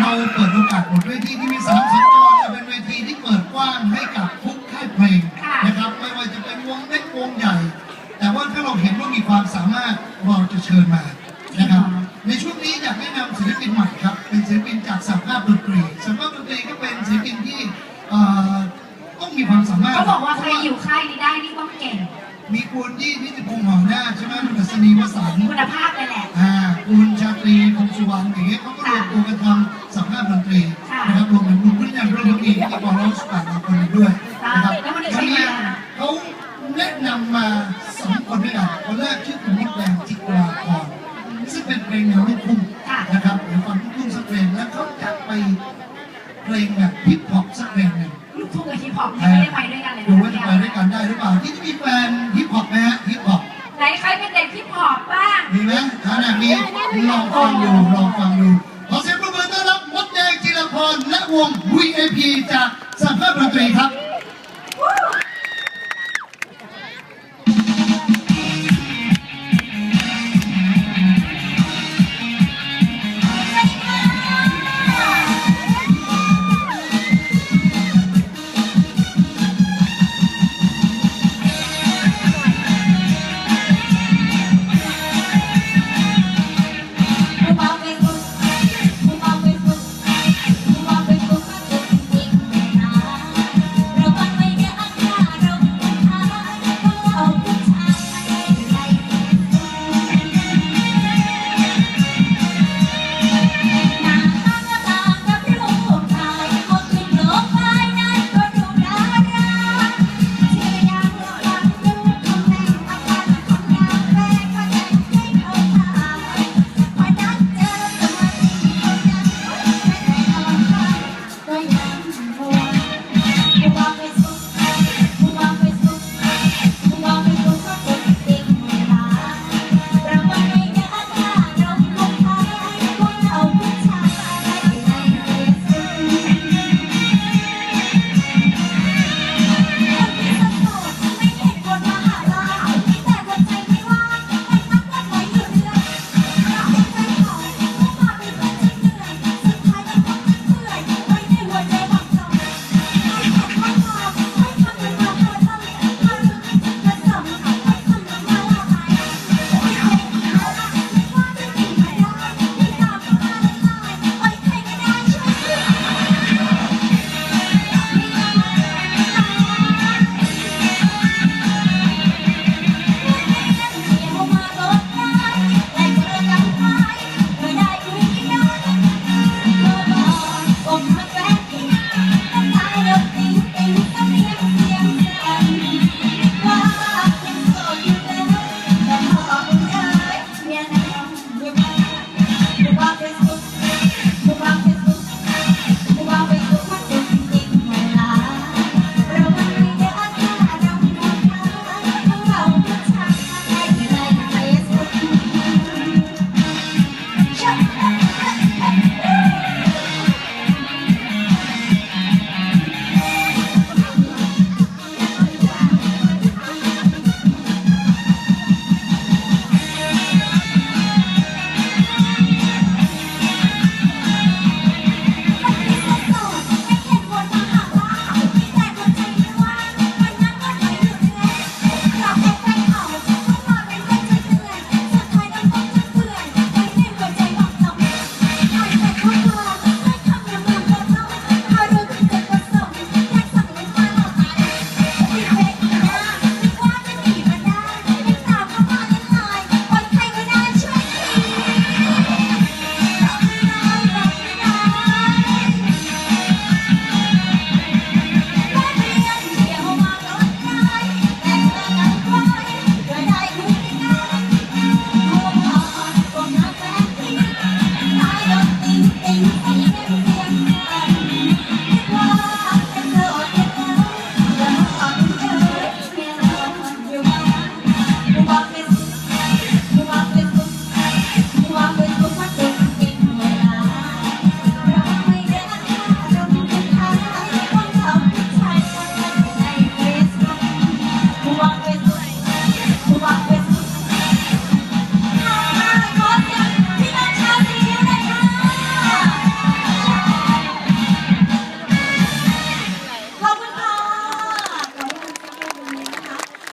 เราเปิดโอกาสบนเวทีที่มีสามสัญจรจะเป็นเวทีที่เปิดกว้างให้กับทุกค่ายเพลงค่ะนะครับ ไม่ว่าจะเป็นวงเล็กวงใหญ่ แต่ว่าถ้าเราเห็นว่ามีความสามารถเราจะเชิญมานะครับ ในช่วงนี้อยากแนะนำศิลปินใหม่ครับ เป็นศิลปินจากสหภาพดนตรีสหภาพดนตรีก็เป็นศิลปินที่เอ่อต้องมีความสามารถเขาบอกว่าใครอยู่ค่ายนี้ได้นี่ต้องเก่งมีคุณที่นิติพงษ์หอหน้าใช่ไหมคุณอัศนีวสันต์คุณภาพเลยแหละอ่าคุณชาตรีคงสุวรรณอย่างเงี้ยเขาก็รวมตัวกันทำ สองคนด้วยกันคนแรกชื่อคุณมดแดงจิตราพรซึ่งเป็นเพลงแนวลูกทุ่งค่ะนะครับเดี๋ยวฟังลูกทุ่งสักเพลงแล้วเขาจะไปเพลงแบบฮิปฮอปสักเพลงหนึ่งลูกทุ่งกับฮิปฮอปนี่ไม่ได้ไปด้วยกันเลยดูนะว่าจะไปด้วยกันได้หรือเปล่าที่นี่มีแฟนฮิปฮอปไหมฮะฮิปฮอปไหนใครเป็นเด็กฮิปฮอปบ้างมีไหมขนาดนี้ลองฟังดูลองฟังดูขอเสียงปรบมือต้อนรับมดแดงจิรพรและวง VIP จากสภาพดนตรีครับ